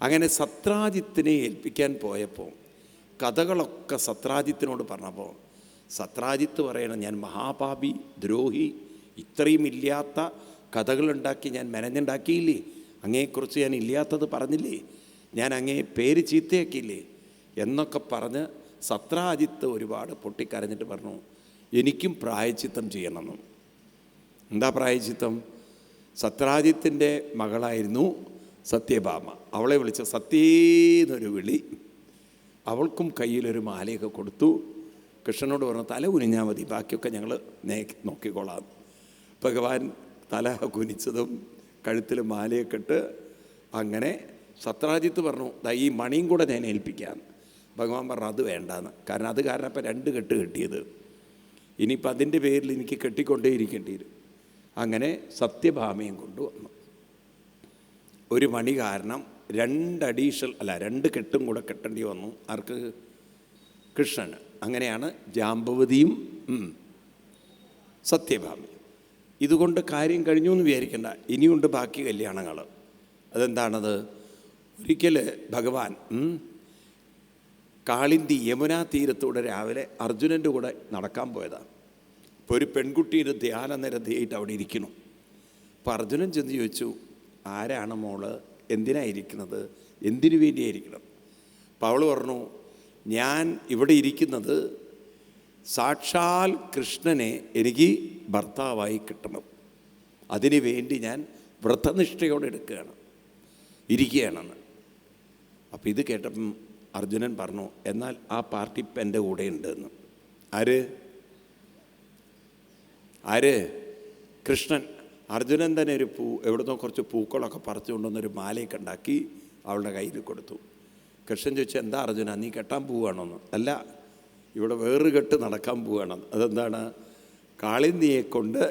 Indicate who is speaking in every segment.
Speaker 1: അങ്ങനെ സത്രാജിത്തിനെ ഏൽപ്പിക്കാൻ പോയപ്പോൾ കഥകളൊക്കെ സത്രാജിത്തിനോട് പറഞ്ഞപ്പോൾ സത്രാജിത്ത് പറയണം ഞാൻ മഹാപാപി ദ്രോഹി ഇത്രയും ഇല്ലാത്ത കഥകളുണ്ടാക്കി ഞാൻ മെനഞ്ഞുണ്ടാക്കിയില്ലേ? അങ്ങയെക്കുറിച്ച് ഞാൻ ഇല്ലാത്തത് പറഞ്ഞില്ലേ? ഞാൻ അങ്ങേ പേര് ചീത്തയാക്കിയില്ലേ? എന്നൊക്കെ പറഞ്ഞ് സത്രാജിത്ത് ഒരുപാട് പൊട്ടിക്കരഞ്ഞിട്ട് പറഞ്ഞു എനിക്കും പ്രായച്ചിത്തം ചെയ്യണമെന്നും. എന്താ പ്രായച്ചിത്തം? സത്രാജിത്തിന്റെ മകളായിരുന്നു സത്യഭാമ. അവളെ വിളിച്ച സത്യേന്നൊരു വിളി. അവൾക്കും കയ്യിലൊരു മാലയൊക്കെ കൊടുത്തു. കൃഷ്ണനോട് പറഞ്ഞു തല കുനിഞ്ഞാൽ മതി ബാക്കിയൊക്കെ ഞങ്ങൾ നേ നോക്കിക്കോളാം. ഭഗവാൻ തല കുനിച്ചതും കഴുത്തിൽ മാലയൊക്കെ ഇട്ട് അങ്ങനെ സത്രാജിത്ത് പറഞ്ഞു ദാ ഈ മണിയും കൂടെ ഞാൻ ഏൽപ്പിക്കാം. ഭഗവാൻ പറഞ്ഞു അത് വേണ്ടാന്ന്. കാരണം അത് കാരണം ഇപ്പം രണ്ട് കെട്ട് കെട്ടിയത്. ഇനിയിപ്പോൾ അതിന്റെ പേരിൽ എനിക്ക് കെട്ടിക്കൊണ്ടേയിരിക്കേണ്ടി വരും. അങ്ങനെ സത്യഭാമയും കൊണ്ടുവന്നു. ഒരു മണി കാരണം രണ്ട് അഡീഷണൽ അല്ല രണ്ട് കെട്ടും കൂടെ കെട്ടേണ്ടി വന്നു. ആർക്ക്? കൃഷ്ണന്. അങ്ങനെയാണ് ജാമ്പവതിയും സത്യഭാമി ഇതുകൊണ്ട് കാര്യം കഴിഞ്ഞു എന്ന് വിചാരിക്കേണ്ട. ഇനിയുണ്ട് ബാക്കി കല്യാണങ്ങൾ അതെന്താണത്? ഒരിക്കൽ ഭഗവാൻ കാളിന്തി യമുനാ തീരത്തൂടെ രാവിലെ അർജുനന്റെ കൂടെ നടക്കാൻ പോയതാണ് ഇപ്പോൾ ഒരു പെൺകുട്ടിയുടെ ധ്യാന നിരധിയായിട്ട് അവിടെ ഇരിക്കുന്നു. അപ്പോൾ അർജുനൻ ചെന്ന് ചോദിച്ചു ആരാണ് മോൾ? എന്തിനായിരിക്കുന്നത് എന്തിനു വേണ്ടിയായിരിക്കണം? അപ്പോൾ അവൾ പറഞ്ഞു ഞാൻ ഇവിടെ ഇരിക്കുന്നത് സാക്ഷാൽ കൃഷ്ണനെ എനിക്ക് ഭർത്താവായി കിട്ടണം. അതിനു വേണ്ടി ഞാൻ വ്രതനിഷ്ഠയോടെ എടുക്കുകയാണ് ഇരിക്കുകയാണെന്ന്. അപ്പോൾ ഇത് കേട്ടപ്പം അർജുനൻ പറഞ്ഞു എന്നാൽ ആ പാർട്ടി ഇപ്പം എന്റെ കൂടെ ഉണ്ടെന്ന്. ആര്? ആര്? കൃഷ്ണൻ. അർജുനൻ തന്നെ ഒരു പൂ എവിടുന്നോ കുറച്ച് പൂക്കളൊക്കെ പറിച്ചു കൊണ്ടുവന്നൊരു മാലയൊക്കെ ഉണ്ടാക്കി അവളുടെ കയ്യിൽ കൊടുത്തു. കൃഷ്ണൻ ചോദിച്ചു എന്താ അർജുന നീ കെട്ടാൻ പോവുകയാണോന്ന്? അല്ല ഇവിടെ വേറൊരു കെട്ട് നടക്കാൻ പോവുകയാണെന്ന് അതെന്താണ്? കാളിന്ദിയെ കൊണ്ട്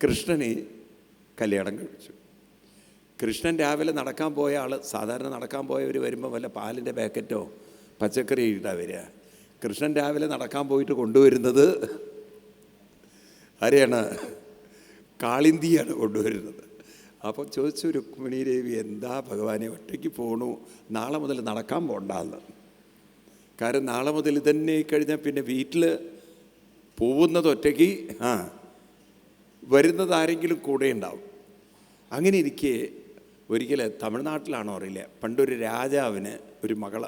Speaker 1: കൃഷ്ണനെ കല്യാണം കഴിച്ചു. കൃഷ്ണൻ രാവിലെ നടക്കാൻ പോയ ആൾ സാധാരണ നടക്കാൻ പോയവർ വരുമ്പോൾ വല്ല പാലിന്റെ പാക്കറ്റോ പച്ചക്കറി ഇട്ടാ വരിക. കൃഷ്ണൻ രാവിലെ നടക്കാൻ പോയിട്ട് കൊണ്ടുവരുന്നത് ആരെയാണ്? കാളിന്തിയാണ് കൊണ്ടുവരുന്നത്. അപ്പോൾ ചോദിച്ചു രുക്മിണി ദേവി എന്താ ഭഗവാനെ ഒറ്റയ്ക്ക് പോണു? നാളെ മുതൽ നടക്കാൻ പോണ്ടെന്ന്. കാരണം നാളെ മുതൽ ഇതന്നെ കഴിഞ്ഞാൽ പിന്നെ വീട്ടിൽ പോകുന്നത് ഒറ്റയ്ക്ക് ആ വരുന്നത് ആരെങ്കിലും കൂടെ ഉണ്ടാവും. അങ്ങനെ ഇരിക്കെ ഒരിക്കൽ തമിഴ്നാട്ടിലാണോ അറിയില്ല. പണ്ടൊരു രാജാവിന് ഒരു മകൾ.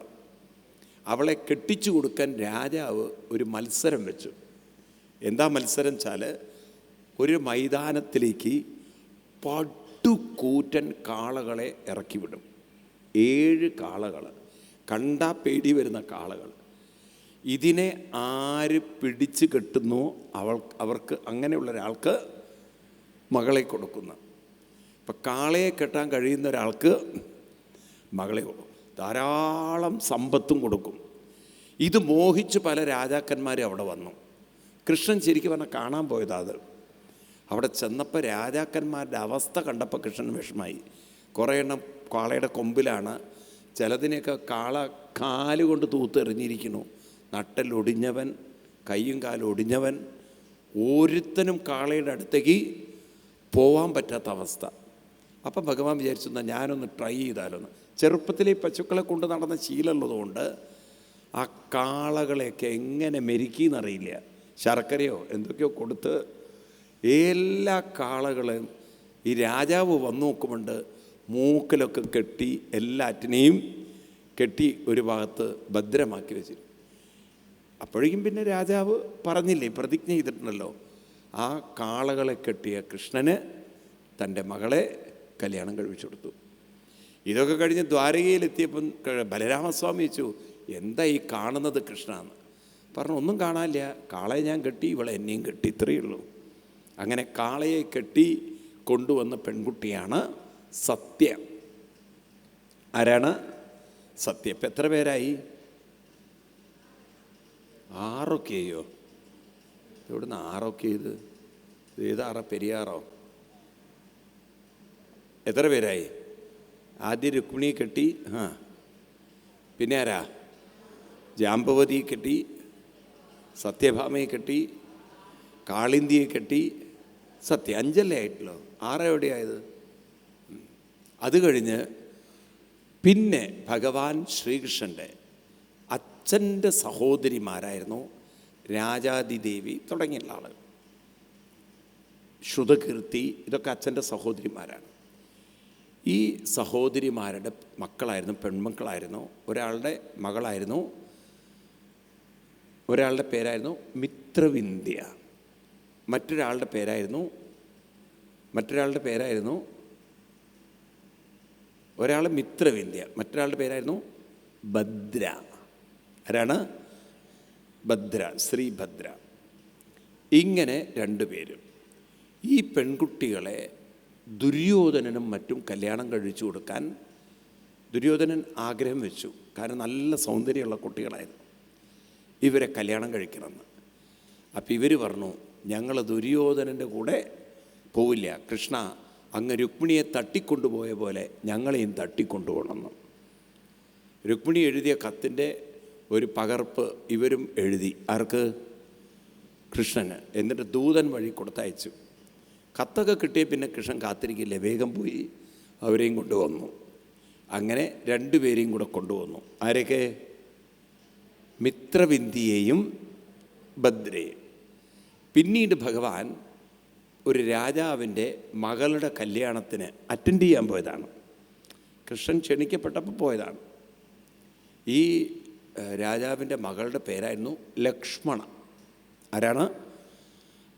Speaker 1: അവളെ കെട്ടിച്ചു കൊടുക്കാൻ രാജാവ് ഒരു മത്സരം വെച്ചു. എന്താ മത്സരം വെച്ചാൽ ഒരു മൈതാനത്തിലേക്ക് പടുകൂറ്റൻ കാളകളെ ഇറക്കി വിടും ഏഴ് കാളകൾ. കണ്ട പേടി വരുന്ന കാളകൾ. ഇതിനെ ആര് പിടിച്ച് കെട്ടുന്നോ അവൾ അവർക്ക് അങ്ങനെയുള്ള ഒരാൾക്ക് മകളെ കൊടുക്കുന്ന. ഇപ്പം കാളയെ കെട്ടാൻ കഴിയുന്ന ഒരാൾക്ക് മകളെ കൊടുക്കും. ധാരാളം സമ്പത്തും കൊടുക്കും. ഇത് മോഹിച്ച് പല രാജാക്കന്മാരും അവിടെ വന്നു. കൃഷ്ണൻ ശരിക്കും പറഞ്ഞാൽ കാണാൻ പോയതാ അത്. അവിടെ ചെന്നപ്പോൾ രാജാക്കന്മാരുടെ അവസ്ഥ കണ്ടപ്പോൾ കൃഷ്ണൻ വിഷമായി കുറേ എണ്ണം കാളയുടെ കൊമ്പിലാണ്. ചിലതിനെയൊക്കെ കാള കാലുകൊണ്ട് തൂത്തെറിഞ്ഞിരിക്കുന്നു നട്ടലൊടിഞ്ഞവൻ കൈയും കാലും ഒടിഞ്ഞവൻ ഒരുത്തനും കാളയുടെ അടുത്തേക്ക് പോവാൻ പറ്റാത്ത അവസ്ഥ. അപ്പം ഭഗവാൻ വിചാരിച്ചു എന്നാൽ ഞാനൊന്ന് ട്രൈ ചെയ്താലൊന്ന്. ചെറുപ്പത്തിലെ പശുക്കളെ കൊണ്ട് നടന്ന ശീലമുള്ളതുകൊണ്ട് ആ കാളകളെയൊക്കെ എങ്ങനെ മെരുക്കിയെന്നറിയില്ല. ശർക്കരയോ എന്തൊക്കെയോ കൊടുത്ത് എല്ലാ കാളകളെയും ഈ രാജാവ് വന്നു നോക്കുമുണ്ട് മൂക്കിലൊക്കെ കെട്ടി എല്ലാറ്റിനെയും കെട്ടി ഒരു ഭാഗത്ത് ഭദ്രമാക്കി വെച്ചിരുന്നു. അപ്പോഴേക്കും പിന്നെ രാജാവ് പറഞ്ഞില്ലേ പ്രതിജ്ഞ ചെയ്തിട്ടുണ്ടല്ലോ ആ കാളകളെ കെട്ടിയ കൃഷ്ണന് തന്റെ മകളെ കല്യാണം കഴിപ്പിച്ചു കൊടുത്തു. ഇതൊക്കെ കഴിഞ്ഞ് ദ്വാരകയിലെത്തിയപ്പം ബലരാമസ്വാമി വെച്ചു എന്താ ഈ കാണുന്നത് കൃഷ്ണ? എന്ന്. പറഞ്ഞു ഒന്നും കാണാനില്ല. കാളയെ ഞാൻ കെട്ടി ഇവളെ എന്നെയും കെട്ടി ഇത്രയേ ഉള്ളൂ. അങ്ങനെ കാളയെ കെട്ടി കൊണ്ടുവന്ന പെൺകുട്ടിയാണ് സത്യ. ആരാണ്? സത്യ. ഇപ്പം എത്ര പേരായി? ആറൊക്കെയോ? ഇവിടുന്ന് ആറൊക്കെ ഇത്? ഏതാറ പെരിയാറോ? എത്ര പേരായി? ആദ്യ രുക്മിണി കെട്ടി ആ. പിന്നെ ആരാ? ജാമ്പവതി കെട്ടി സത്യഭാമയെ കെട്ടി കാളിന്തിയെ കെട്ടി സത്യ അഞ്ചല്ലേ ആയിട്ടുള്ളൂ. ആറ് എവിടെയായത്? ഉം. അത് കഴിഞ്ഞ് പിന്നെ ഭഗവാൻ ശ്രീകൃഷ്ണന്റെ അച്ഛന്റെ സഹോദരിമാരായിരുന്നു രാജാതിദേവി തുടങ്ങിയുള്ള ആൾ ശ്രുതകീർത്തി ഇതൊക്കെ അച്ഛന്റെ സഹോദരിമാരാണ്. ഈ സഹോദരിമാരുടെ മക്കളായിരുന്നു പെൺമക്കളായിരുന്നു. ഒരാളുടെ മകളായിരുന്നു ഒരാളുടെ പേരായിരുന്നു മിത്രവിന്ധ്യ. മറ്റൊരാളുടെ പേരായിരുന്നു മറ്റൊരാളുടെ പേരായിരുന്നു ഒരാൾ മിത്രവിന്ധ്യ മറ്റൊരാളുടെ പേരായിരുന്നു ഭദ്ര. ആരാണ്? ഭദ്ര ശ്രീഭദ്ര ഇങ്ങനെ രണ്ടു പേരും. ഈ പെൺകുട്ടികളെ ദുര്യോധനനും മറ്റും കല്യാണം കഴിച്ചു കൊടുക്കാൻ ദുര്യോധനൻ ആഗ്രഹം വെച്ചു. കാരണം നല്ല സൗന്ദര്യമുള്ള കുട്ടികളായിരുന്നു. ഇവരെ കല്യാണം കഴിക്കണമെന്ന്. അപ്പോൾ ഇവർ പറഞ്ഞു ഞങ്ങൾ ദുര്യോധനന്റെ കൂടെ പോവില്ല. കൃഷ്ണ അങ്ങ് രുക്മിണിയെ തട്ടിക്കൊണ്ടുപോയ പോലെ ഞങ്ങളെയും തട്ടിക്കൊണ്ടുപോകണമെന്ന്. രുക്മിണി എഴുതിയ കത്തിന്റെ ഒരു പകർപ്പ് ഇവരും എഴുതി. ആർക്ക്? കൃഷ്ണന്. എന്നിട്ട് ദൂതൻ വഴി കൊടുത്തയച്ചു. കത്തൊക്കെ കിട്ടിയ പിന്നെ കൃഷ്ണൻ കാത്തിരിക്കില്ല? വേഗം പോയി അവരെയും കൊണ്ടുവന്നു. അങ്ങനെ രണ്ടുപേരെയും കൂടെ കൊണ്ടുവന്നു. ആരൊക്കെ? മിത്രവിന്ദിയെയും ഭദ്രയെയും പിന്നീട് ഭഗവാൻ ഒരു രാജാവിന്റെ മകളുടെ കല്യാണത്തിന് അറ്റൻഡ് ചെയ്യാൻ പോയതാണ്. കൃഷ്ണൻ ക്ഷണിക്കപ്പെട്ടപ്പോൾ പോയതാണ്. ഈ രാജാവിന്റെ മകളുടെ പേരായിരുന്നു ലക്ഷ്മണ. ആരാണ്?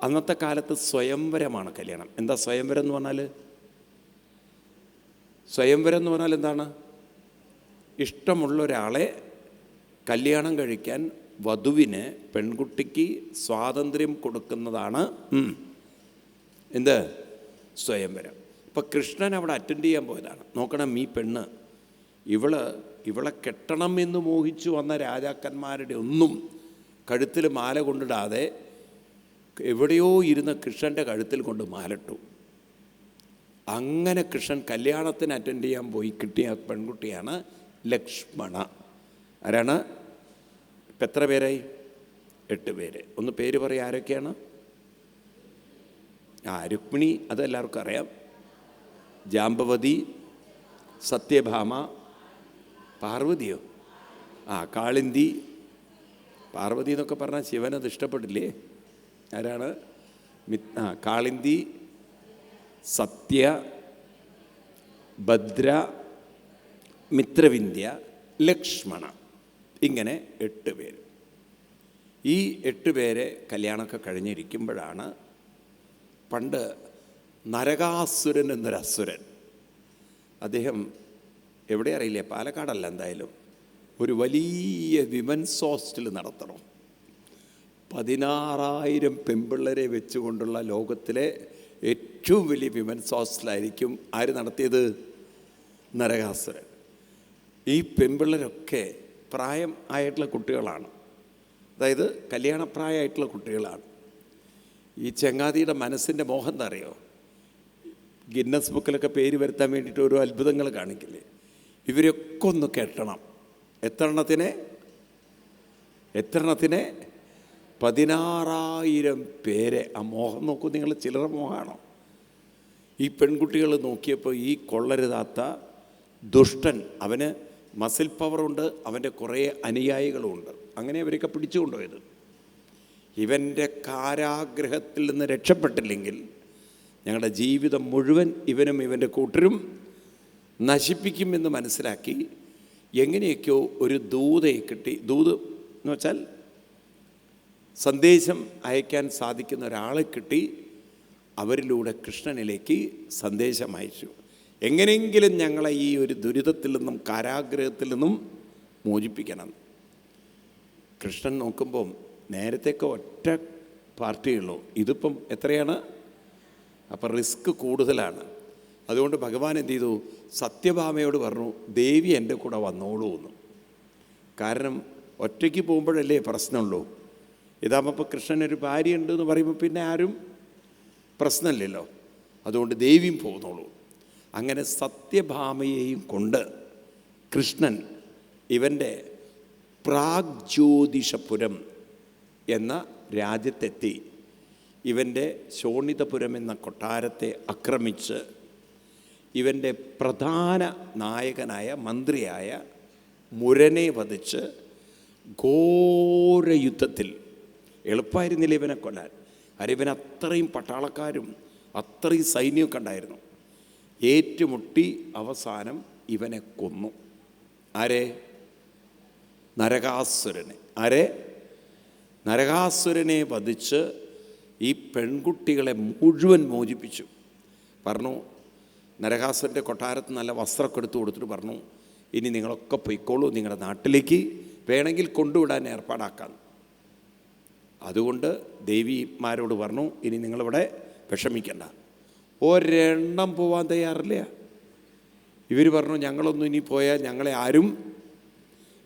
Speaker 1: അന്നത്തെ കാലത്ത് സ്വയംവരമാണ് കല്യാണം. എന്താ സ്വയംവരം എന്ന് പറഞ്ഞാൽ സ്വയംവരം എന്ന് പറഞ്ഞാൽ എന്താണ്? ഇഷ്ടമുള്ള ഒരാളെ കല്യാണം കഴിക്കാൻ വധുവിന് പെൺകുട്ടിക്ക് സ്വാതന്ത്ര്യം കൊടുക്കുന്നതാണ് എന്ത്? സ്വയംവരം. ഇപ്പം കൃഷ്ണൻ അവിടെ അറ്റൻഡ് ചെയ്യാൻ പോയതാണ്. നോക്കണം ഈ പെണ്ണ് ഇവൾ ഇവളെ കെട്ടണം എന്ന് മോഹിച്ചു വന്ന രാജാക്കന്മാരുടെ ഒന്നും കഴുത്തിൽ മാല കൊണ്ടിടാതെ എവിടെയോ ഇരുന്ന കൃഷ്ണന്റെ കഴുത്തിൽ കൊണ്ട് മാലട്ടു. അങ്ങനെ കൃഷ്ണൻ കല്യാണത്തിന് അറ്റൻഡ് ചെയ്യാൻ പോയി കിട്ടിയ പെൺകുട്ടിയാണ് ലക്ഷ്മണ. ആരാണ്? ഇപ്പം എത്ര പേരായി? എട്ട് പേര്. ഒന്ന് പേര് പറയാം ആരൊക്കെയാണ്? ആ രുക്മിണി അതെല്ലാവർക്കും അറിയാം. ജാമ്പവതി സത്യഭാമ പാർവതിയോ? ആ കാളിന്തി. പാർവതി എന്നൊക്കെ പറഞ്ഞാൽ ശിവനത് ഇഷ്ടപ്പെട്ടില്ലേ? ആരാണ്? ആ കാളിന്തി സത്യ ഭദ്ര മിത്രവിന്ധ്യ ലക്ഷ്മണ. ഇങ്ങനെ എട്ട് പേര്. ഈ എട്ട് പേരെ കല്യാണമൊക്കെ കഴിഞ്ഞിരിക്കുമ്പോഴാണ് പണ്ട് നരകാസുരൻ എന്നൊരു അസുരൻ അദ്ദേഹം എവിടെ അറിയില്ല? പാലക്കാടല്ല എന്തായാലും. ഒരു വലിയ വിമൻസ് ഹോസ്റ്റൽ നടത്തണം. പതിനാറായിരം പെമ്പിള്ളരെ വെച്ചുകൊണ്ടുള്ള ലോകത്തിലെ ഏറ്റവും വലിയ വിമൻസ് ഹോസ്റ്റലായിരിക്കും ആര് നടത്തിയത്? നരകാസുരൻ. ഈ പെമ്പിള്ളരൊക്കെ പ്രായം ആയിട്ടുള്ള കുട്ടികളാണ്. അതായത് കല്യാണപ്രായമായിട്ടുള്ള കുട്ടികളാണ്. ഈ ചെങ്ങാതിയുടെ മനസ്സിന്റെ മോഹം എന്താ അറിയോ ഗിന്നസ് ബുക്കിലൊക്കെ പേര് വരുത്താൻ വേണ്ടിയിട്ട് ഓരോ അത്ഭുതങ്ങൾ കാണിക്കില്ലേ? ഇവരൊക്കെ ഒന്ന് കെട്ടണം. എത്ര എണ്ണത്തിനെ എത്ര എണ്ണത്തിനെ പതിനാറായിരം പേരെ. ആ മോഹം നോക്കൂ നിങ്ങൾ ചിലറ മോഹമാണോ? ഈ പെൺകുട്ടികൾ നോക്കിയപ്പോൾ ഈ കൊള്ളരുതാത്ത ദുഷ്ടൻ അവന് മസിൽ പവറുണ്ട് അവന്റെ കുറേ അനുയായികളുമുണ്ട് അങ്ങനെ അവരൊക്കെ പിടിച്ചുകൊണ്ടുപോയത് ഇവന്റെ കാരാഗ്രഹത്തിൽ നിന്ന് രക്ഷപ്പെട്ടില്ലെങ്കിൽ ഞങ്ങളുടെ ജീവിതം മുഴുവൻ ഇവനും ഇവന്റെ കൂട്ടരും നശിപ്പിക്കുമെന്ന് മനസ്സിലാക്കി എങ്ങനെയൊക്കെയോ ഒരു ദൂതയെ കിട്ടി. ദൂത് എന്ന് വെച്ചാൽ സന്ദേശം അയക്കാൻ സാധിക്കുന്ന ഒരാളെ കിട്ടി. അവരിലൂടെ കൃഷ്ണനിലേക്ക് സന്ദേശം അയച്ചു. എങ്ങനെയെങ്കിലും ഞങ്ങളെ ഈ ഒരു ദുരിതത്തിൽ നിന്നും കാരാഗ്രഹത്തിൽ നിന്നും മോചിപ്പിക്കണം. കൃഷ്ണൻ നോക്കുമ്പോൾ നേരത്തെയൊക്കെ ഒറ്റ പാർട്ടിയുള്ളൂ ഇതിപ്പം എത്രയാണ്? അപ്പം റിസ്ക് കൂടുതലാണ്. അതുകൊണ്ട് ഭഗവാൻ എന്ത് ചെയ്തു? സത്യഭാമയോട് പറഞ്ഞു ദേവി എന്റെ കൂടെ വന്നോളൂ എന്ന്. കാരണം ഒറ്റയ്ക്ക് പോകുമ്പോഴല്ലേ പ്രശ്നമുള്ളൂ. ഇതാകുമ്പോൾ ഇപ്പോൾ കൃഷ്ണനൊരു ഭാര്യയുണ്ട് എന്ന് പറയുമ്പോൾ പിന്നെ ആരും പ്രശ്നമില്ലല്ലോ. അതുകൊണ്ട് ദേവിയും പോകുന്നുള്ളൂ അങ്ങനെ സത്യഭാമയെയും കൊണ്ട് കൃഷ്ണൻ ഇവന്റെ പ്രാഗ്ജ്യോതിഷപുരം എന്ന രാജ്യത്തെത്തി. ഇവന്റെ ശോണിതപുരം എന്ന കൊട്ടാരത്തെ ആക്രമിച്ച് ഇവന്റെ പ്രധാന നായകനായ മന്ത്രിയായ മുരനെ വധിച്ച് ഘോര യുദ്ധത്തിൽ എളുപ്പമായിരുന്നില്ല ഇവനെ കൊല്ലാൻ. കാര്യം ഇവൻ അത്രയും പട്ടാളക്കാരും അത്രയും സൈന്യമൊക്കെ ഉണ്ടായിരുന്നു. ഏറ്റുമുട്ടി അവസാനം ഇവനെ കൊന്നു. ആരെ? നരകാസുരനെ. ആരെ? നരകാസുരനെ വധിച്ച് ഈ പെൺകുട്ടികളെ മുഴുവൻ മോചിപ്പിച്ചു. പറഞ്ഞു നരകാസുരന്റെ കൊട്ടാരത്ത് നല്ല വസ്ത്രമൊക്കെ എടുത്തു കൊടുത്തിട്ട് പറഞ്ഞു ഇനി നിങ്ങളൊക്കെ പൊയ്ക്കോളൂ നിങ്ങളുടെ നാട്ടിലേക്ക് വേണമെങ്കിൽ കൊണ്ടുവിടാൻ ഏർപ്പാടാക്കാം. അതുകൊണ്ട് ദേവിമാരോട് പറഞ്ഞു ഇനി നിങ്ങളിവിടെ വിഷമിക്കണ്ട. ഒരെണ്ണം പോവാൻ തയ്യാറില്ല. ഇവർ പറഞ്ഞു ഞങ്ങളൊന്നും ഇനി പോയാൽ ഞങ്ങളെ ആരും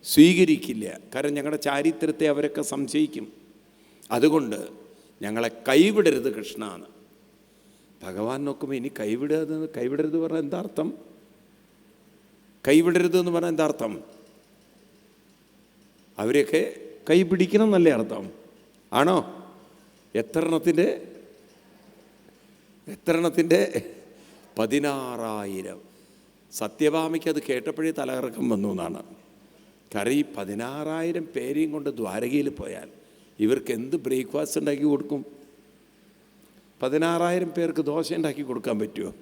Speaker 1: സ്വീകരിക്കില്ല. കാരണം ഞങ്ങളുടെ ചാരിത്രത്തെ അവരൊക്കെ സംശയിക്കും. അതുകൊണ്ട് ഞങ്ങളെ കൈവിടരുത് കൃഷ്ണ എന്ന് ഭഗവാൻ നോക്കുമ്പോൾ ഇനി കൈവിടരുത് കൈവിടരുത് പറഞ്ഞാൽ എന്താർത്ഥം? കൈവിടരുത് എന്ന് പറഞ്ഞാൽ എന്താർത്ഥം? അവരെയൊക്കെ കൈപിടിക്കണം എന്നല്ലേ അർത്ഥം. ആണോ? എത്രണ്ണത്തിന്റെ പതിനാറായിരം. സത്യഭാമയ്ക്ക് അത് കേട്ടപ്പോഴേ തലകറക്കം വന്നു എന്നാണ്. കറി പതിനാറായിരം പേരെയും കൊണ്ട് ദ്വാരകയിൽ പോയാൽ ഇവർക്ക് എന്ത് ബ്രേക്ക്ഫാസ്റ്റ് ഉണ്ടാക്കി കൊടുക്കും? പതിനാറായിരം പേർക്ക് ദോശ ഉണ്ടാക്കി കൊടുക്കാൻ പറ്റുമോ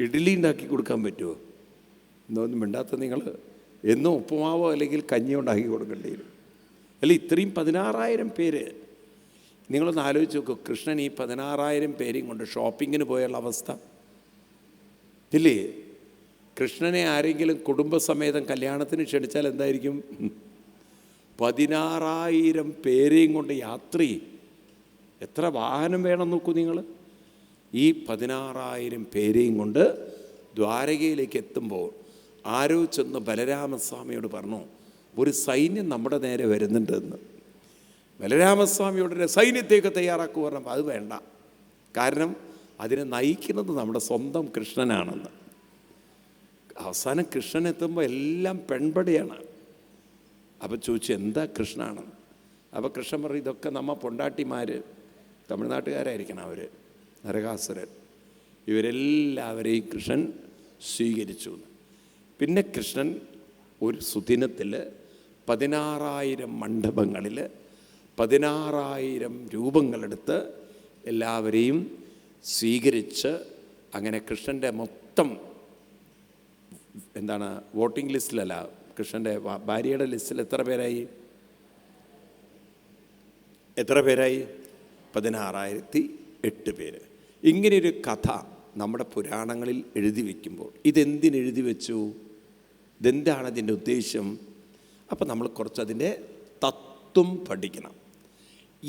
Speaker 1: ഇഡ്ഡലി ഉണ്ടാക്കി കൊടുക്കാൻ പറ്റുമോ എന്നൊന്നും മിണ്ടാത്ത നിങ്ങൾ എന്നും ഉപ്പുമാവോ അല്ലെങ്കിൽ കഞ്ഞിയോ ഉണ്ടാക്കി കൊടുക്കേണ്ടി വരും. അല്ല ഇത്രയും പതിനാറായിരം പേര് നിങ്ങളൊന്ന് ആലോചിച്ച് നോക്കൂ. കൃഷ്ണൻ ഈ പതിനാറായിരം പേരെയും കൊണ്ട് ഷോപ്പിങ്ങിന് പോയുള്ള അവസ്ഥ. ഇല്ലേ? കൃഷ്ണനെ ആരെങ്കിലും കുടുംബസമേതം കല്യാണത്തിന് ക്ഷണിച്ചാൽ എന്തായിരിക്കും? പതിനാറായിരം പേരെയും കൊണ്ട് യാത്ര എത്ര വാഹനം വേണം നോക്കൂ നിങ്ങൾ ഈ പതിനാറായിരം പേരെയും കൊണ്ട് ദ്വാരകയിലേക്ക് എത്തുമ്പോൾ ആരോ ചെന്ന് ബലരാമസ്വാമിയോട് പറഞ്ഞു ഒരു സൈന്യം നമ്മുടെ നേരെ വരുന്നുണ്ടെന്ന്. ബലരാമസ്വാമിയോട് സൈന്യത്തേക്ക് തയ്യാറാക്കുക പറഞ്ഞപ്പോൾ അത് വേണ്ട. കാരണം അതിനെ നയിക്കുന്നത് നമ്മുടെ സ്വന്തം കൃഷ്ണനാണെന്ന്. അവസാനം കൃഷ്ണൻ എത്തുമ്പോൾ എല്ലാം പെൺപടിയാണ്. അപ്പോൾ ചോദിച്ചു എന്താ കൃഷ്ണനാണെന്ന് അപ്പോൾ കൃഷ്ണൻ പറഞ്ഞു ഇതൊക്കെ നമ്മ പൊണ്ടാട്ടിമാർ തമിഴ്നാട്ടുകാരായിരിക്കണം അവർ നരകാസുരൻ. ഇവരെല്ലാവരെയും കൃഷ്ണൻ സ്വീകരിച്ചു പിന്നെ കൃഷ്ണൻ ഒരു സുദിനത്തിൽ പതിനാറായിരം മണ്ഡപങ്ങളിൽ പതിനാറായിരം രൂപങ്ങളെടുത്ത് എല്ലാവരെയും സ്വീകരിച്ച് അങ്ങനെ കൃഷ്ണന്റെ മൊത്തം എന്താണ് വോട്ടിംഗ് ലിസ്റ്റിലല്ല കൃഷ്ണന്റെ ഭാര്യയുടെ ലിസ്റ്റിൽ എത്ര പേരായി? എത്ര പേരായി? പതിനാറായിരത്തി എട്ട് പേര്. ഇങ്ങനെയൊരു കഥ നമ്മുടെ പുരാണങ്ങളിൽ എഴുതി വയ്ക്കുമ്പോൾ ഇതെന്തിനെഴുതി വെച്ചു? ഇതെന്താണ് അതിന്റെ ഉദ്ദേശം? അപ്പോൾ നമ്മൾ കുറച്ച് അതിന്റെ തത്വം പഠിക്കണം.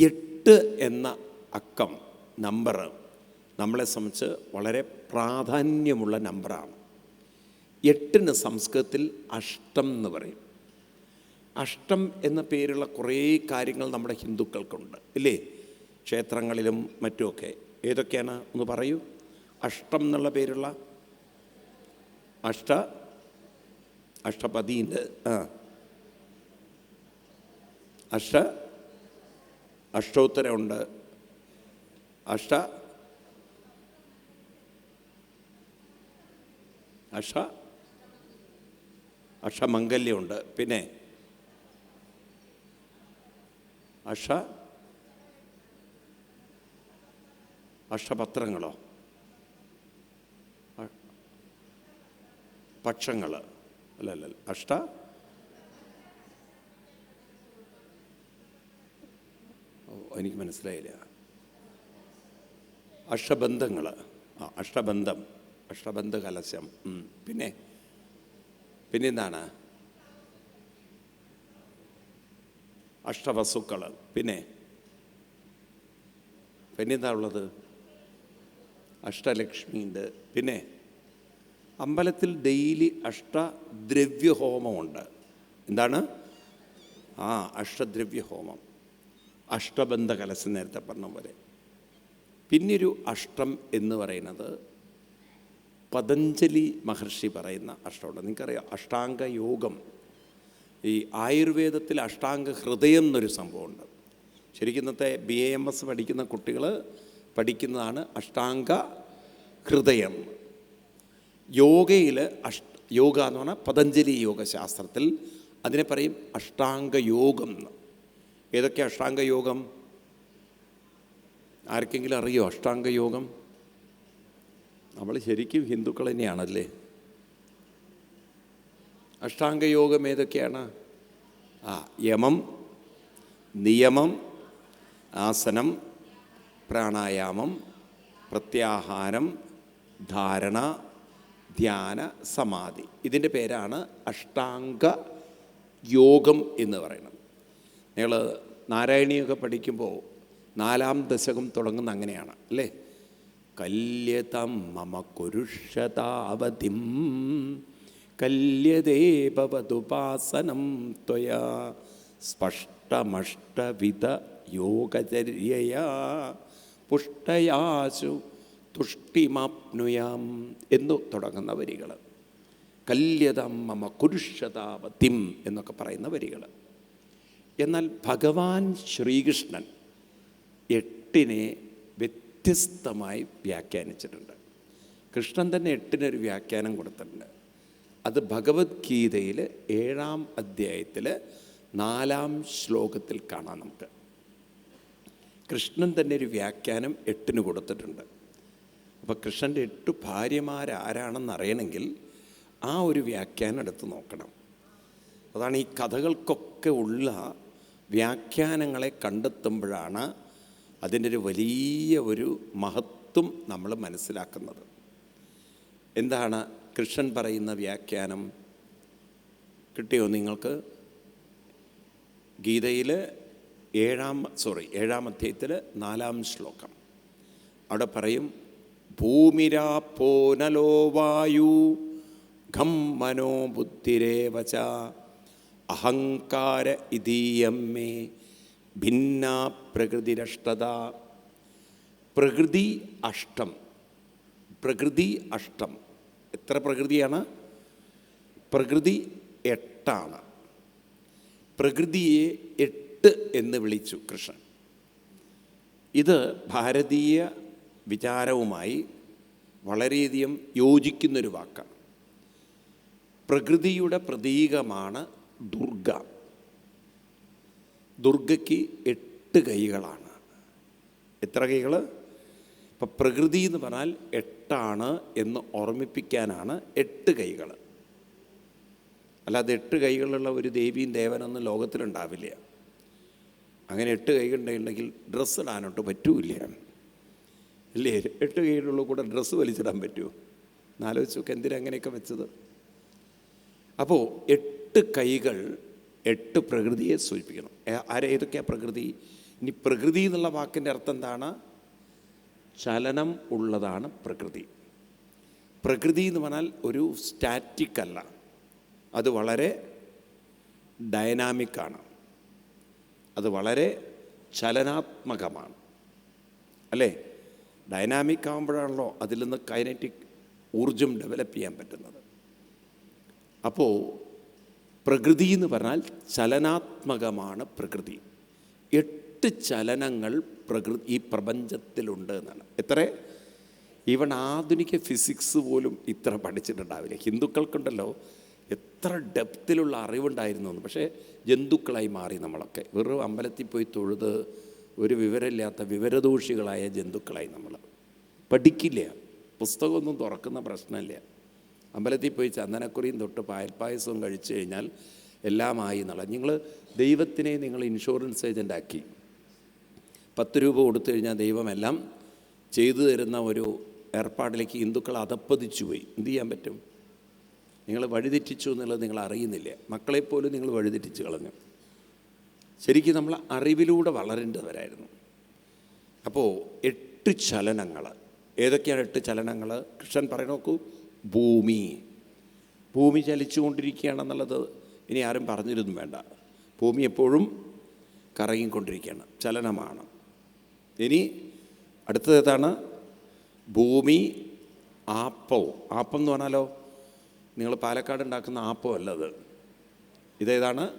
Speaker 1: എട്ട് എന്ന അക്കം നമ്പർ നമ്മളെ സംബന്ധിച്ച് വളരെ പ്രാധാന്യമുള്ള നമ്പറാണ് എട്ടിന് സംസ്കൃതത്തിൽ അഷ്ടം എന്ന് പറയും. അഷ്ടം എന്ന പേരുള്ള കുറേ കാര്യങ്ങൾ നമ്മുടെ ഹിന്ദുക്കൾക്കുണ്ട് ഇല്ലേ? ക്ഷേത്രങ്ങളിലും മറ്റുമൊക്കെ. ഏതൊക്കെയാണ്? ഒന്ന് പറയൂ. അഷ്ടം എന്നുള്ള പേരുള്ള? അഷ്ട അഷ്ടപതിന്റെ ആ. അഷ്ട അഷ്ടോത്തരമുണ്ട്. അഷ്ട? അഷ? അഷമംഗല്യമുണ്ട്. പിന്നെ? അഷ? അഷ്ടപത്രങ്ങളോ? പക്ഷങ്ങൾ അല്ല അല്ല. അഷ്ട? എനിക്ക് മനസ്സിലായില്ല. അഷ്ടബന്ധങ്ങൾ ആ അഷ്ടബന്ധം അഷ്ടബന്ധ കലശം പിന്നെ പിന്നെ എന്താണ് അഷ്ടവസ്തുക്കൾ പിന്നെ പിന്നെ എന്താ ഉള്ളത് അഷ്ടലക്ഷ്മിയുണ്ട് പിന്നെ അമ്പലത്തിൽ ഡെയിലി അഷ്ടദ്രവ്യഹോമമുണ്ട്. എന്താണ്? ആ അഷ്ടദ്രവ്യഹോമം. അഷ്ടബന്ധ കലശം നേരത്തെ പറഞ്ഞ പോലെ. പിന്നൊരു അഷ്ടം എന്ന് പറയുന്നത് പതഞ്ജലി മഹർഷി പറയുന്ന അഷ്ടമുണ്ട്. നിങ്ങൾക്കറിയാം അഷ്ടാംഗ യോഗം ഈ ആയുർവേദത്തിൽ അഷ്ടാംഗ ഹൃദയം എന്നൊരു സംഭവമുണ്ട്. ശരിക്കും ഇന്നത്തെ ബി എ എം എസ് പഠിക്കുന്ന കുട്ടികൾ പഠിക്കുന്നതാണ് അഷ്ടാംഗ ഹൃദയം. യോഗയിൽ അഷ് യോഗ എന്ന് പറഞ്ഞാൽ പതഞ്ജലി യോഗശാസ്ത്രത്തിൽ അതിനെ പറയും അഷ്ടാംഗ യോഗം എന്ന്. ഏതൊക്കെ അഷ്ടാംഗയോഗം? ആർക്കെങ്കിലും അറിയോ അഷ്ടാംഗയോഗം? നമ്മൾ ശരിക്കും ഹിന്ദുക്കൾ തന്നെയാണല്ലേ? അഷ്ടാംഗയോഗം ഏതൊക്കെയാണ്? ആ യമം നിയമം ആസനം പ്രാണായാമം പ്രത്യാഹാരം ധാരണ ധ്യാന സമാധി. ഇതിന്റെ പേരാണ് അഷ്ടാംഗ യോഗം എന്ന് പറയുന്നത്. നിങ്ങൾ നാരായണീയൊക്കെ പഠിക്കുമ്പോൾ നാലാം ദശകം തുടങ്ങുന്ന അങ്ങനെയാണ് അല്ലേ? കല്യതം മമ കുരുഷതാവതിം കല്യതേ ഭവതുപാസനം ത്വയാ സ്പഷ്ടമഷ്ടവിധ യോഗചര്യയാ പുഷ്ടയാശു തുഷ്ടിമാപ്നുയാം എന്നു തുടങ്ങുന്ന വരികൾ കല്യതം മമ കുരുഷതാവതിം എന്നൊക്കെ പറയുന്ന വരികൾ എന്നാൽ ഭഗവാൻ ശ്രീകൃഷ്ണൻ എട്ടിനെ വ്യത്യസ്തമായി വ്യാഖ്യാനിച്ചിട്ടുണ്ട്. കൃഷ്ണൻ തന്നെ എട്ടിനൊരു വ്യാഖ്യാനം കൊടുത്തിട്ടുണ്ട്. അത് ഭഗവത്ഗീതയിൽ ഏഴാം അധ്യായത്തിൽ നാലാം ശ്ലോകത്തിൽ കാണാം നമുക്ക്. കൃഷ്ണൻ തന്നെ ഒരു വ്യാഖ്യാനം എട്ടിന് കൊടുത്തിട്ടുണ്ട്. അപ്പോൾ കൃഷ്ണന്റെ എട്ട് ഭാര്യമാരാരാണെന്ന് അറിയണമെങ്കിൽ ആ ഒരു വ്യാഖ്യാനം എടുത്ത് നോക്കണം. അതാണ് ഈ കഥകൾക്കൊക്കെ ഉള്ള വ്യാഖ്യാനങ്ങളെ കണ്ടെത്തുമ്പോഴാണ് അതിന്റെ ഒരു വലിയ ഒരു മഹത്വം നമ്മൾ മനസ്സിലാക്കുന്നത്. എന്താണ് കൃഷ്ണൻ പറയുന്ന വ്യാഖ്യാനം? കിട്ടിയോ നിങ്ങൾക്ക്? ഗീതയിൽ ഏഴാം സോറി ഏഴാം അധ്യായത്തിൽ നാലാം ശ്ലോകം. അവിടെ പറയും ഭൂമിരാപ്പോനലോ വായു ഖം മനോ ബുദ്ധിരേവച അഹങ്കാര ഇതീയം മേ ഭിന്ന പ്രകൃതിരഷ്ടത പ്രകൃതി അഷ്ടം. പ്രകൃതി അഷ്ടം. എത്ര പ്രകൃതിയാണ്? പ്രകൃതി എട്ടാണ്. പ്രകൃതിയെ എട്ട് എന്ന് വിളിച്ചു കൃഷ്ണൻ. ഇത് ഭാരതീയ വിചാരവുമായി വളരെയധികം യോജിക്കുന്നൊരു വാക്കാണ്. പ്രകൃതിയുടെ പ്രതീകമാണ് ദുർഗ. ദുർഗയ്ക്ക് എട്ട് കൈകളാണ്. എത്ര കൈകൾ ഇപ്പം പ്രകൃതി എന്ന് പറഞ്ഞാൽ എട്ടാണ് എന്ന് ഓർമ്മിപ്പിക്കാനാണ് എട്ട് കൈകൾ അല്ലാതെ എട്ട് കൈകളുള്ള ഒരു ദേവിയും ദേവനൊന്നും ലോകത്തിലുണ്ടാവില്ല. അങ്ങനെ എട്ട് കൈകളുണ്ടെങ്കിൽ ഡ്രസ്സ് ഇടാനോട്ട് പറ്റൂല അല്ലേ? എട്ട് കൈകളുള്ള കൂടെ ഡ്രസ്സ് വലിച്ചിടാൻ പറ്റുമോ? എന്നാലോചിച്ച് നോക്ക് എന്തിനാ അങ്ങനെയൊക്കെ വെച്ചത്? അപ്പോൾ എട്ട് കൈകൾ എട്ട് പ്രകൃതിയെ സൂചിപ്പിക്കണം ആരേതൊക്കെയാണ് പ്രകൃതി? ഇനി പ്രകൃതി എന്നുള്ള വാക്കിന്റെ അർത്ഥം എന്താണ്? ചലനം ഉള്ളതാണ് പ്രകൃതി. പ്രകൃതി എന്ന് പറഞ്ഞാൽ ഒരു സ്റ്റാറ്റിക് അല്ല. അത് വളരെ ഡൈനാമിക്കാണ് അത് വളരെ ചലനാത്മകമാണ്. അല്ലേ? ഡൈനാമിക് ആകുമ്പോഴാണല്ലോ അതിൽ നിന്ന് കൈനറ്റിക് ഊർജം ഡെവലപ്പ് ചെയ്യാൻ പറ്റുന്നത്. അപ്പോൾ പ്രകൃതി എന്ന് പറഞ്ഞാൽ ചലനാത്മകമാണ് പ്രകൃതി. എട്ട് ചലനങ്ങൾ പ്രകൃതി ഈ പ്രപഞ്ചത്തിലുണ്ട് എന്നാണ്. എത്ര? ഈവൺ ആധുനിക ഫിസിക്സ് പോലും ഇത്ര പഠിച്ചിട്ടുണ്ടാവില്ല. ഹിന്ദുക്കൾക്കുണ്ടല്ലോ എത്ര ഡെപ്തിലുള്ള അറിവുണ്ടായിരുന്നു എന്ന്. പക്ഷേ ജന്തുക്കളായി മാറി നമ്മളൊക്കെ. വെറും അമ്പലത്തിൽ പോയി തൊഴുത് ഒരു വിവരമില്ലാത്ത വിവരദോഷികളായ ജന്തുക്കളായി നമ്മൾ പഠിക്കില്ല. പുസ്തകമൊന്നും തുറക്കുന്ന പ്രശ്നമില്ല. അമ്പലത്തിൽ പോയി ചന്ദനക്കുറിയും തൊട്ട് പായൽപ്പായസവും കഴിച്ചു കഴിഞ്ഞാൽ എല്ലാമായി എന്നുള്ള നിങ്ങൾ ദൈവത്തിനെ നിങ്ങൾ ഇൻഷുറൻസ് ഏജന്റ് ആക്കി. പത്ത് രൂപ കൊടുത്തു കഴിഞ്ഞാൽ ദൈവമെല്ലാം ചെയ്തു തരുന്ന ഒരു ഏർപ്പാടിലേക്ക് ഹിന്ദുക്കൾ അതപ്പതിച്ചു പോയി. എന്ത് ചെയ്യാൻ പറ്റും? നിങ്ങൾ വഴിതെറ്റിച്ചു എന്നുള്ളത് നിങ്ങൾ അറിയുന്നില്ല. മക്കളെപ്പോലും നിങ്ങൾ വഴിതെറ്റിച്ച് കളഞ്ഞു. ശരിക്കും നമ്മൾ അറിവിലൂടെ വളരേണ്ടവരായിരുന്നു. അപ്പോൾ എട്ട് ചലനങ്ങൾ ഏതൊക്കെയാണ് എട്ട് ചലനങ്ങൾ കൃഷ്ണൻ നോക്കൂ. ഭൂമി. ഭൂമി ചലിച്ചുകൊണ്ടിരിക്കുകയാണെന്നുള്ളത് ഇനി ആരും പറഞ്ഞിരുന്നും വേണ്ട. ഭൂമി എപ്പോഴും കറങ്ങിക്കൊണ്ടിരിക്കുകയാണ്. ചലനമാണ്. ഇനി അടുത്തതാണ് ഭൂമി ആപ്പവും ആപ്പം എന്ന് പറഞ്ഞാലോ നിങ്ങൾ പാലക്കാട് ഉണ്ടാക്കുന്ന ആപ്പം അല്ല അത് ഇതേതാണ്?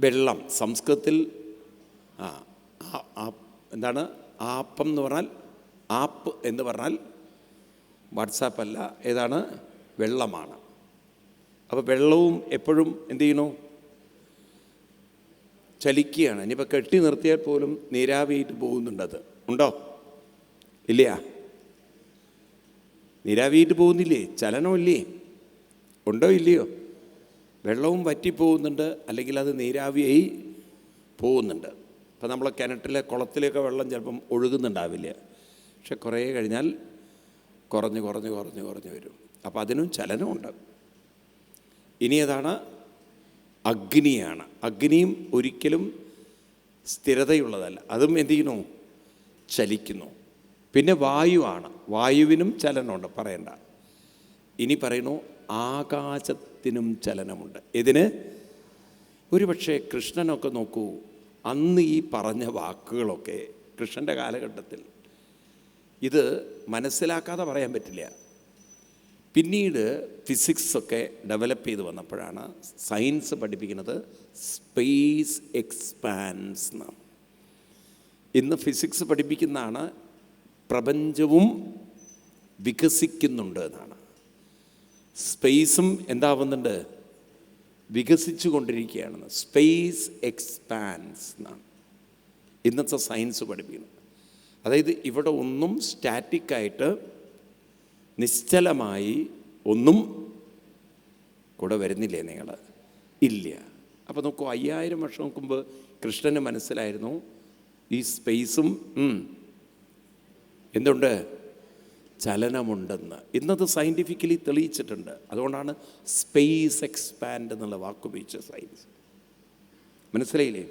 Speaker 1: വെള്ളം. സംസ്കൃതത്തിൽ ആ- എന്താണ്? ആപ്പം എന്ന് പറഞ്ഞാൽ ആപ്പ് എന്ന് പറഞ്ഞാൽ വാട്സാപ്പല്ല ഏതാണ്? വെള്ളമാണ്. അപ്പോൾ വെള്ളവും എപ്പോഴും എന്ത് ചെയ്യണു ചലിക്കുകയാണ്. ഇനിയിപ്പോൾ കെട്ടി നിർത്തിയാൽ പോലും നീരാവിയിട്ട് പോകുന്നുണ്ടത് ഉണ്ടോ? ഇല്ല നീരാവിയിട്ട് പോകുന്നില്ലേ? ചലനമില്ലേ ഉണ്ടോ ഇല്ലയോ? വെള്ളവും വറ്റിപ്പോകുന്നുണ്ട് അല്ലെങ്കിൽ അത് നീരാവിയായി പോകുന്നുണ്ട്. ഇപ്പം നമ്മളെ കിണറ്റിലെ കുളത്തിലൊക്കെ വെള്ളം ചിലപ്പം ഒഴുകുന്നുണ്ടാവില്ല. പക്ഷെ കുറേ കഴിഞ്ഞാൽ കുറഞ്ഞ് കുറഞ്ഞ് കുറഞ്ഞ് കുറഞ്ഞ് വരും. അപ്പോൾ അതിനും ചലനമുണ്ട് ഇനി ഏതാണ്? അഗ്നിയാണ്. അഗ്നിയും ഒരിക്കലും സ്ഥിരതയുള്ളതല്ല. അതും എന്ത് ചെയ്യുന്നു? ചലിക്കുന്നു. പിന്നെ വായുവാണ്. വായുവിനും ചലനമുണ്ട്. പറയണ്ട. ഇനി പറയുന്നു ആകാശത്തിനും ചലനമുണ്ട്. ഇതിന് ഒരുപക്ഷെ കൃഷ്ണനൊക്കെ നോക്കൂ അന്ന് ഈ പറഞ്ഞ വാക്കുകളൊക്കെ കൃഷ്ണന്റെ കാലഘട്ടത്തിൽ ഇത് മനസ്സിലാക്കാതെ പറയാൻ പറ്റില്ല. പിന്നീട് ഫിസിക്സ് ഒക്കെ ഡെവലപ്പ് ചെയ്ത് വന്നപ്പോഴാണ് സയൻസ് പഠിപ്പിക്കുന്നത് സ്പേസ് എക്സ്പാൻസ് എന്നാണ്. ഇന്ന് ഫിസിക്സ് പഠിപ്പിക്കുന്നതാണ് പ്രപഞ്ചവും വികസിക്കുന്നുണ്ട് എന്നാണ്. സ്പേസും എന്താവുന്നുണ്ട്? വികസിച്ചു കൊണ്ടിരിക്കുകയാണെന്ന് സ്പേസ് എക്സ്പാൻസ് എന്നാണ്. ഇന്നത്തെ സയൻസ് പഠിപ്പിക്കുന്നത് അതായത് ഇവിടെ ഒന്നും സ്റ്റാറ്റിക്കായിട്ട് നിശ്ചലമായി ഒന്നും കൂടെ വരുന്നില്ലേ നിങ്ങൾ ഇല്ല. അപ്പോൾ നോക്കൂ അയ്യായിരം വർഷം മുമ്പ് കൃഷ്ണന് മനസ്സിലായിരുന്നു ഈ സ്പേസും എന്തുണ്ട്? ചലനമുണ്ടെന്ന്. ഇന്നത് സയന്റിഫിക്കലി തെളിയിച്ചിട്ടുണ്ട്. അതുകൊണ്ടാണ് സ്പേസ് എക്സ്പാൻഡ് എന്നുള്ള വാക്കുപയോഗിച്ച സയൻസ് മനസ്സിലായില്ലേ?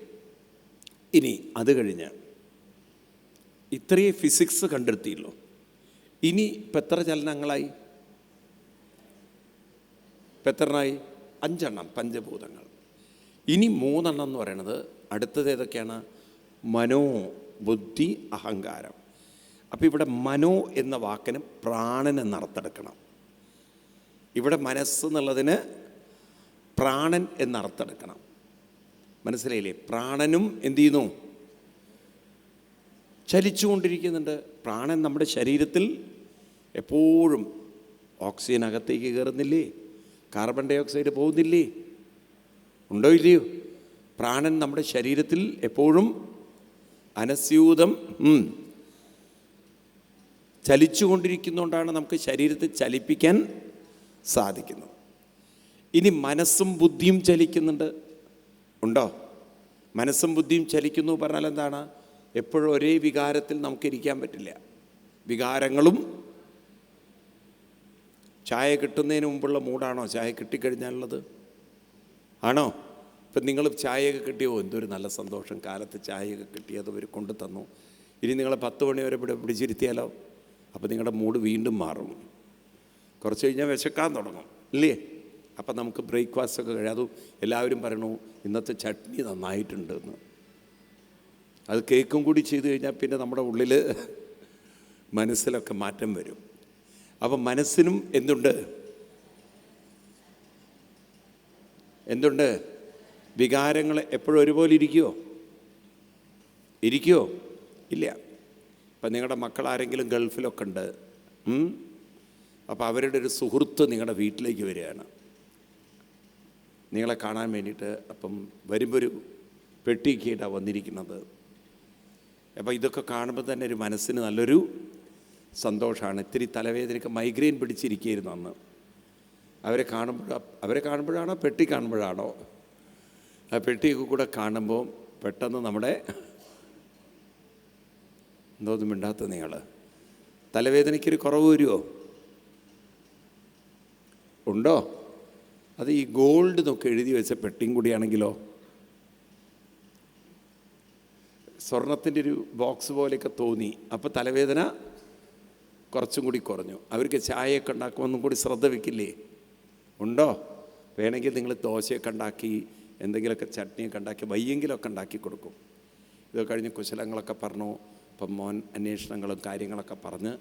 Speaker 1: ഇനി അത് കഴിഞ്ഞ് ഇത്രയേ ഫിസിക്സ് കണ്ടെത്തിയുള്ളൂ ഇനി ഇപ്പം ചലനങ്ങളായി? എത്രണ്ണായി അഞ്ചെണ്ണം പഞ്ചഭൂതങ്ങൾ. ഇനി മൂന്നെണ്ണം എന്ന് പറയുന്നത് അടുത്തത് ഏതൊക്കെയാണ്? മനോ ബുദ്ധി അഹങ്കാരം. അപ്പോൾ ഇവിടെ മനോ എന്ന വാക്കിന് പ്രാണൻ എന്നർത്ഥെടുക്കണം ഇവിടെ മനസ്സ് എന്നുള്ളതിന് പ്രാണൻ എന്നർത്ഥെടുക്കണം മനസ്സിലായില്ലേ? പ്രാണനും എന്ത് ചെയ്യുന്നു? ചലിച്ചുകൊണ്ടിരിക്കുന്നുണ്ട്. പ്രാണൻ നമ്മുടെ ശരീരത്തിൽ എപ്പോഴും ഓക്സിജൻ അകത്തേക്ക് കയറുന്നില്ലേ? കാർബൺ ഡൈ ഓക്സൈഡ് പോകുന്നില്ലേ? ഉണ്ടോ ഇല്ലയോ? പ്രാണൻ നമ്മുടെ ശരീരത്തിൽ എപ്പോഴും അനസ്യൂതം ചലിച്ചുകൊണ്ടിരിക്കുന്നതുകൊണ്ടാണ് നമുക്ക് ശരീരത്തെ ചലിപ്പിക്കാൻ സാധിക്കുന്നത്. ഇനി മനസ്സും ബുദ്ധിയും ചലിക്കുന്നുണ്ട്. ഉണ്ടോ? മനസ്സും ബുദ്ധിയും ചലിക്കുന്നു പറഞ്ഞാൽ എന്താണ്? എപ്പോഴും ഒരേ വികാരത്തിൽ നമുക്കിരിക്കാൻ പറ്റില്ല. വികാരങ്ങളും ചായ കിട്ടുന്നതിന് മുമ്പുള്ള മൂടാണോ ചായ കിട്ടിക്കഴിഞ്ഞാലുള്ളത്? ആണോ? ഇപ്പം നിങ്ങൾ ചായയൊക്കെ കിട്ടിയോ? എന്തൊരു നല്ല സന്തോഷം. കാലത്ത് ചായയൊക്കെ കിട്ടി അത് അവർ കൊണ്ടു തന്നു. ഇനി നിങ്ങൾ പത്ത് മണി വരെ ഇവിടെ പിടിച്ചിരുത്തിയാലോ? അപ്പോൾ നിങ്ങളുടെ മൂഡ് വീണ്ടും മാറും. കുറച്ച് കഴിഞ്ഞാൽ വിശക്കാൻ തുടങ്ങും. ഇല്ലേ? അപ്പം നമുക്ക് ബ്രേക്ക്ഫാസ്റ്റ് ഒക്കെ കഴിയും അതും എല്ലാവരും പറയണു ഇന്നത്തെ ചട്നി നന്നായിട്ടുണ്ട് എന്ന്. അത് കേക്കും കൂടി ചെയ്തു കഴിഞ്ഞാൽ പിന്നെ നമ്മുടെ ഉള്ളിൽ മനസ്സിലൊക്കെ മാറ്റം വരും. അപ്പം മനസ്സിനും എന്തുണ്ട്? എന്തുണ്ട്? വികാരങ്ങൾ എപ്പോഴും ഒരുപോലെ ഇരിക്കുമോ ഇരിക്കുമോ ഇല്ല. ഇപ്പം നിങ്ങളുടെ മക്കൾ ആരെങ്കിലും ഗൾഫിലൊക്കെ ഉണ്ട് അപ്പോൾ അവരുടെ ഒരു സുഹൃത്ത് നിങ്ങളുടെ വീട്ടിലേക്ക് വരികയാണ്. നിങ്ങളെ കാണാൻ വേണ്ടിയിട്ട് അപ്പം വരുമ്പോൾ ഒരു പെട്ടിയൊക്കെയായിട്ടാണ് വന്നിരിക്കുന്നത്. അപ്പോൾ ഇതൊക്കെ കാണുമ്പോൾ തന്നെ ഒരു മനസ്സിന് നല്ലൊരു സന്തോഷമാണ്. ഇത്തിരി തലവേദനയ്ക്ക് മൈഗ്രെയിൻ പിടിച്ചിരിക്കുകയായിരുന്നു അന്ന്. അവരെ കാണുമ്പോഴാ അവരെ കാണുമ്പോഴാണോ പെട്ടി കാണുമ്പോഴാണോ? ആ പെട്ടിയൊക്കെ കൂടെ കാണുമ്പോൾ പെട്ടെന്ന് നമ്മുടെ എന്തോന്നും മിണ്ടാത്ത നിങ്ങൾ തലവേദനയ്ക്കൊരു കുറവ് വരുമോ ഉണ്ടോ? അത് ഈ ഗോൾഡ് എന്നൊക്കെ എഴുതി വെച്ച പെട്ടിയും കൂടിയാണെങ്കിലോ? സ്വർണത്തിന്റെ ഒരു ബോക്സ് പോലെയൊക്കെ തോന്നി. അപ്പോൾ തലവേദന കുറച്ചും കൂടി കുറഞ്ഞു. അവർക്ക് ചായയൊക്കെ ഉണ്ടാക്കുമ്പോൾ ഒന്നും കൂടി ശ്രദ്ധ വെക്കില്ലേ? ഉണ്ടോ? വേണമെങ്കിൽ നിങ്ങൾ ദോശയൊക്കെ ഉണ്ടാക്കി എന്തെങ്കിലുമൊക്കെ ചട്നിയൊക്കെ ഉണ്ടാക്കി വയ്യെങ്കിലൊക്കെ ഉണ്ടാക്കി കൊടുക്കും. ഇത് കഴിഞ്ഞ് കുശലങ്ങളൊക്കെ പറഞ്ഞു. ഇപ്പം മോൻ അന്വേഷണങ്ങളും കാര്യങ്ങളൊക്കെ പറഞ്ഞ്.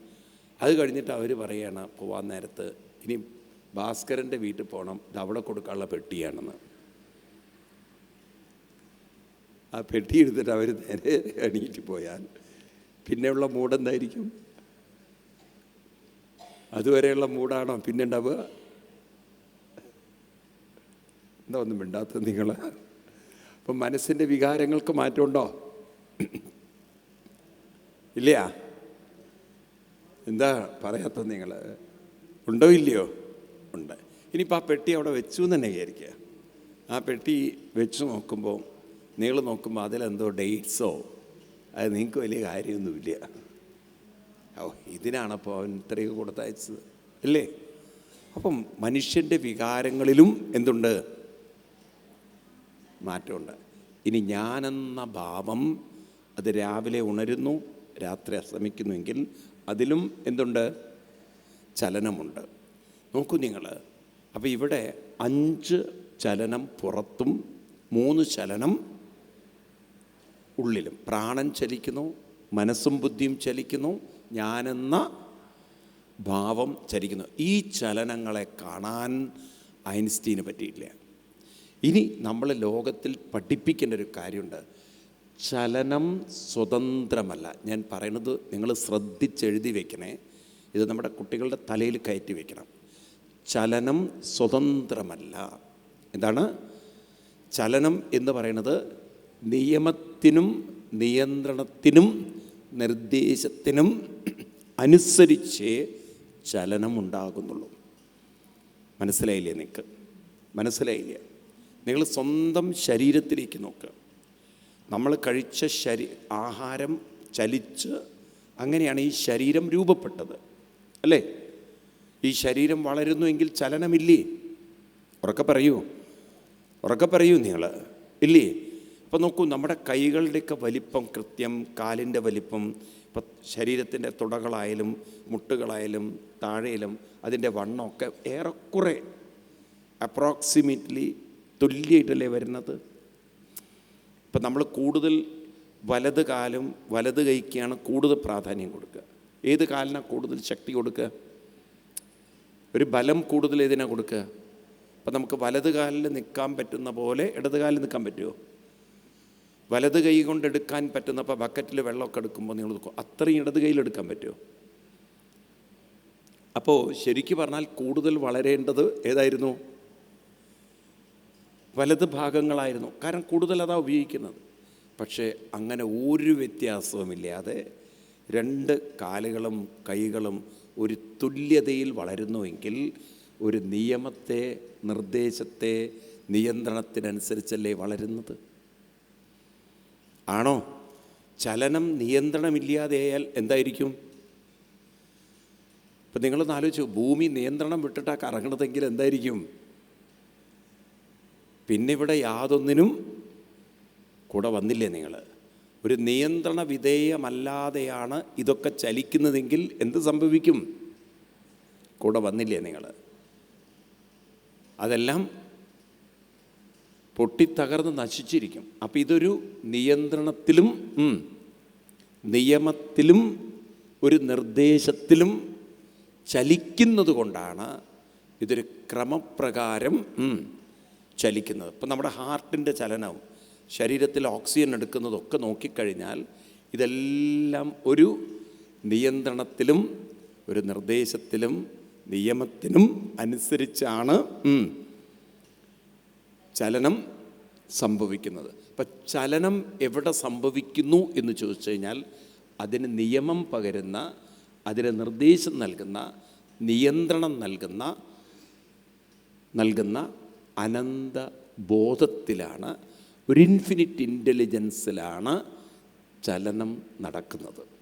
Speaker 1: അത് കഴിഞ്ഞിട്ട് അവർ പറയുകയാണ് പോവാൻ നേരത്ത്. ഇനി ഭാസ്കരന്റെ വീട്ടിൽ പോകണം. ഇത് അവിടെ കൊടുക്കാനുള്ള പെട്ടിയാണെന്ന്. ആ പെട്ടി എടുത്തിട്ട് അവർ നേരെ എണീറ്റ് പോയാൽ പിന്നെയുള്ള മൂടെന്തായിരിക്കും? അതുവരെയുള്ള മൂടാണോ? പിന്നെ ഉണ്ടാവുക എന്താ ഒന്നും മിണ്ടാത്ത നിങ്ങൾ അപ്പം മനസ്സിന്റെ വികാരങ്ങൾക്ക് മാറ്റമുണ്ടോ? ഇല്ല എന്താ പറയാത്ത നിങ്ങൾ ഉണ്ടോ ഇല്ലയോ? ഉണ്ട്. ഇനിയിപ്പോൾ ആ പെട്ടി അവിടെ വെച്ചു എന്ന് തന്നെ വിചാരിക്കുക. ആ പെട്ടി വെച്ച് നോക്കുമ്പോൾ നിങ്ങൾ നോക്കുമ്പോൾ അതിലെന്തോ ഡേറ്റ്സോ അത് നിങ്ങൾക്ക് വലിയ കാര്യമൊന്നുമില്ല. ഓ ഇതിനാണപ്പോൾ അവൻ ഇത്രയൊക്കെ കൊടുത്തയച്ചത്. അല്ലേ? അപ്പം മനുഷ്യന്റെ വികാരങ്ങളിലും എന്തുണ്ട്? മാറ്റമുണ്ട്. ഇനി ഞാനെന്ന ഭാവം അത് രാവിലെ ഉണരുന്നു രാത്രി അസ്തമിക്കുന്നുവെങ്കിൽ അതിലും എന്തുണ്ട്? ചലനമുണ്ട്. നോക്കൂ നിങ്ങൾ അപ്പോൾ ഇവിടെ അഞ്ച് ചലനം പുറത്തും മൂന്ന് ചലനം ഉള്ളിലും. പ്രാണൻ ചലിക്കുന്നു മനസ്സും ബുദ്ധിയും ചലിക്കുന്നു ഞാനെന്ന ഭാവം ചലിക്കുന്നു. ഈ ചലനങ്ങളെ കാണാൻ ഐൻസ്റ്റീന് പറ്റിയില്ല ഇനി നമ്മൾ ലോകത്തിൽ പഠിപ്പിക്കേണ്ട ഒരു കാര്യമുണ്ട്. ചലനം സ്വതന്ത്രമല്ല. ഞാൻ പറയുന്നത് നിങ്ങൾ ശ്രദ്ധിച്ചെഴുതി വെക്കണേ. ഇത് നമ്മുടെ കുട്ടികളുടെ തലയിൽ കയറ്റി വെക്കണം. ചലനം സ്വതന്ത്രമല്ല. എന്താണ്? ചലനം എന്ന് പറയുന്നത് നിയമത്തിനും നിയന്ത്രണത്തിനും നിർദ്ദേശത്തിനും അനുസരിച്ചേ ചലനമുണ്ടാകുന്നുള്ളൂ. മനസ്സിലായില്ലേ നിങ്ങൾക്ക് മനസ്സിലായില്ലേ? നിങ്ങൾ സ്വന്തം ശരീരത്തിലേക്ക് നോക്കുക നമ്മൾ കഴിച്ച ശരീ ആഹാരം ചലിച്ച് അങ്ങനെയാണ് ഈ ശരീരം രൂപപ്പെട്ടത്. അല്ലേ? ഈ ശരീരം വളരുന്നുവെങ്കിൽ ചലനമില്ലേ? ഉറക്കെ പറയൂ. ഉറക്കെ പറയൂ നിങ്ങൾ ഇല്ലേ? അപ്പം നോക്കൂ നമ്മുടെ കൈകളുടെയൊക്കെ വലിപ്പം കൃത്യം കാലിന്റെ വലിപ്പം ഇപ്പം ശരീരത്തിന്റെ തുടകളായാലും മുട്ടുകളായാലും താഴെയിലും അതിന്റെ വണ്ണമൊക്കെ ഏറെക്കുറെ അപ്രോക്സിമേറ്റ്ലി തുല്യമായിട്ടല്ലേ വരുന്നത്? ഇപ്പം നമ്മൾ കൂടുതൽ വലത് കാലും വലത് കൈക്കാണ് കൂടുതൽ പ്രാധാന്യം കൊടുക്കുക. ഏത് കാലിനാണ് കൂടുതൽ ശക്തി കൊടുക്കുക? ഒരു ബലം കൂടുതൽ ഏതിനാണ് കൊടുക്കുക? അപ്പം നമുക്ക് വലത് കാലിൽ നിൽക്കാൻ പറ്റുന്ന പോലെ ഇടത് കാലിൽ നിൽക്കാൻ പറ്റുമോ? വലത് കൈ കൊണ്ട് എടുക്കാൻ പറ്റുന്നപ്പോൾ ബക്കറ്റിൽ വെള്ളമൊക്കെ എടുക്കുമ്പോൾ നിങ്ങൾ അത്രയും ഇടത് കയ്യിൽ എടുക്കാൻ പറ്റുമോ അപ്പോൾ ശരിക്ക് പറഞ്ഞാൽ കൂടുതൽ വളരേണ്ടത് ഏതായിരുന്നു? വലത് ഭാഗങ്ങളായിരുന്നു. കാരണം കൂടുതൽ അതാ ഉപയോഗിക്കുന്നത്. പക്ഷേ അങ്ങനെ ഒരു വ്യത്യാസവുമില്ലാതെ രണ്ട് കാലുകളും കൈകളും ഒരു തുല്യതയിൽ വളരുന്നുവെങ്കിൽ ഒരു നിയമത്തെ നിർദ്ദേശത്തെ നിയന്ത്രണത്തിനനുസരിച്ചല്ലേ വളരുന്നത്? ആണോ? ചലനം നിയന്ത്രണമില്ലാതെയായാൽ എന്തായിരിക്കും? ഇപ്പം നിങ്ങളൊന്ന് ആലോചിച്ചു ഭൂമി നിയന്ത്രണം വിട്ടിട്ടാ കറങ്ങണതെങ്കിൽ എന്തായിരിക്കും? പിന്നെ ഇവിടെ യാതൊന്നിനും കൂടെ വന്നില്ലേ നിങ്ങൾ ഒരു നിയന്ത്രണ വിധേയമല്ലാതെയാണ് ഇതൊക്കെ ചലിക്കുന്നതെങ്കിൽ എന്ത് സംഭവിക്കും? കൂടെ വന്നില്ലേ നിങ്ങൾ അതെല്ലാം പൊട്ടിത്തകർന്ന് നശിച്ചിരിക്കും. അപ്പം ഇതൊരു നിയന്ത്രണത്തിലും നിയമത്തിലും ഒരു നിർദ്ദേശത്തിലും ചലിക്കുന്നത് കൊണ്ടാണ് ഇതൊരു ക്രമപ്രകാരം ചലിക്കുന്നത്. ഇപ്പം നമ്മുടെ ഹാർട്ടിന്റെ ചലനവും ശരീരത്തിൽ ഓക്സിജൻ എടുക്കുന്നതൊക്കെ നോക്കിക്കഴിഞ്ഞാൽ ഇതെല്ലാം ഒരു നിയന്ത്രണത്തിലും ഒരു നിർദ്ദേശത്തിലും നിയമത്തിനും അനുസരിച്ചാണ് ചലനം സംഭവിക്കുന്നത്. അപ്പം ചലനം എവിടെ സംഭവിക്കുന്നു എന്ന് ചോദിച്ചു കഴിഞ്ഞാൽ അതിന് നിയമം പകരുന്ന അതിന് നിർദ്ദേശം നൽകുന്ന നിയന്ത്രണം നൽകുന്ന നൽകുന്ന അനന്ത ബോധത്തിലാണ് ഒരു ഇൻഫിനിറ്റ് ഇന്റലിജൻസിലാണ് ചലനം നടക്കുന്നത്.